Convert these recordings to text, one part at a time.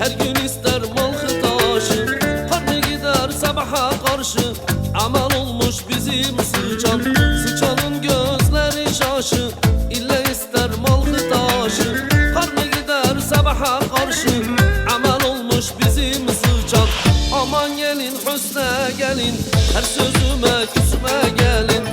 Her gün ister malkı taşı Karnı gider sabaha karşı. Aman olmuş bizim sıçan Sıçanın gözleri şaşı. İlle ister malkı taşı Karnı gider sabaha karşı. Aman olmuş bizim sıçan Aman gelin hüsne gelin. Her sözüme küsme gelin.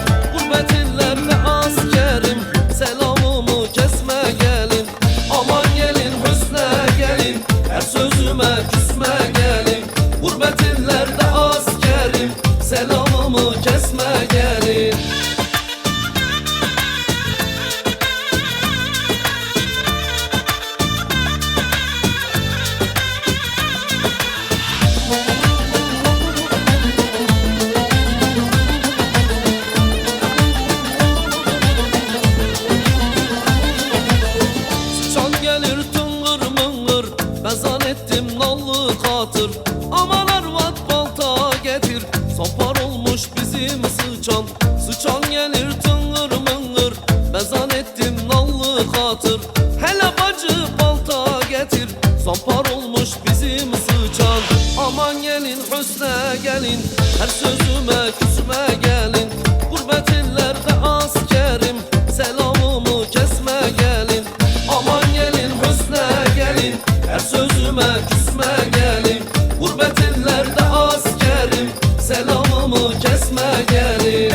Katır Aman arvat balta getir. Sopar olmuş bizim sıçan. Sıçan gelir tıngır mıngır. Ben zannettim nallı katır Hele bacı balta getir. Sampar olmuş bizim sıçan. Aman gelin hüsne gelin. Her sözüme küsme gelin İllerde askerim Selamımı kesme gelin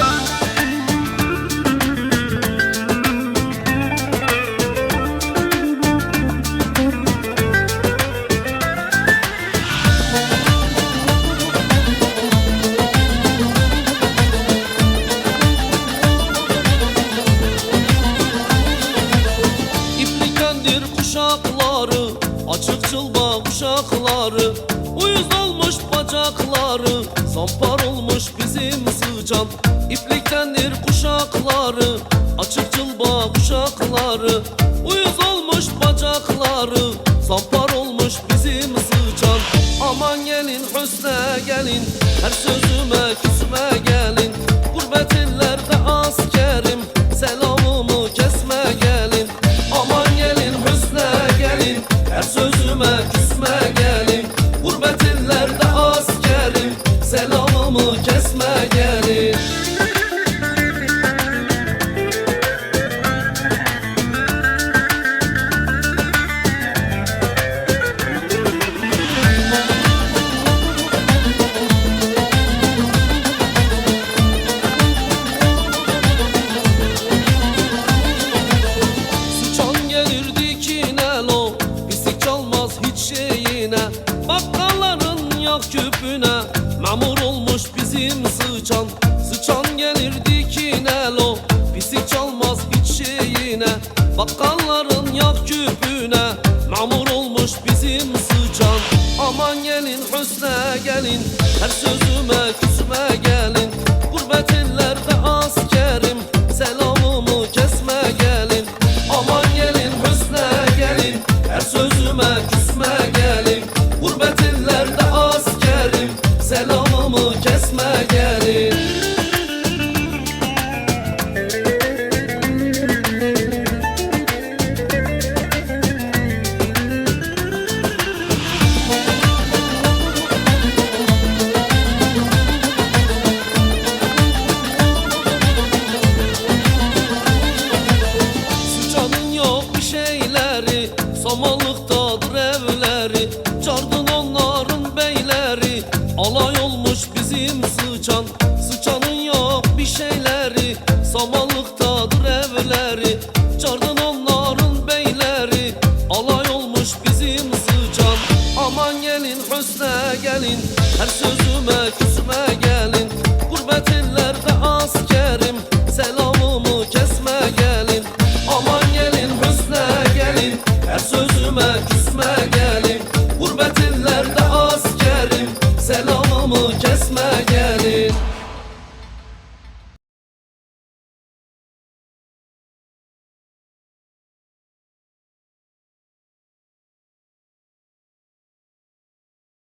kuşakları Açık çılba kuşakları Uyuz olmuş bacakları Zampar olmuş bizim sıcan. İpliktendir kuşakları Açık çılba kuşakları. Uyuz olmuş bacakları Zampar olmuş bizim sıcan. Aman gelin hüsne gelin Her sözüme küsme gelin. Gurbet illerde askerim Selamımı kesme gelin. Aman gelin hüsne gelin Her sözüme küsme sıçan Sıçan gelir dikinelo Pislik çalmaz hiç şeyine Bakkalların yak küpüne. Memur olmuş bizim sıçan Aman gelin hüsne gelin. Her sözüme küsme gelin Çardın onların beyleri. Alay olmuş bizim sıcan Aman gelin hüsne gelin. Her sözüme küsme gelin. Gurbet illerde askerim. Selamımı kesme gelin. Aman gelin hüsne gelin. Her sözüme küsme gelin.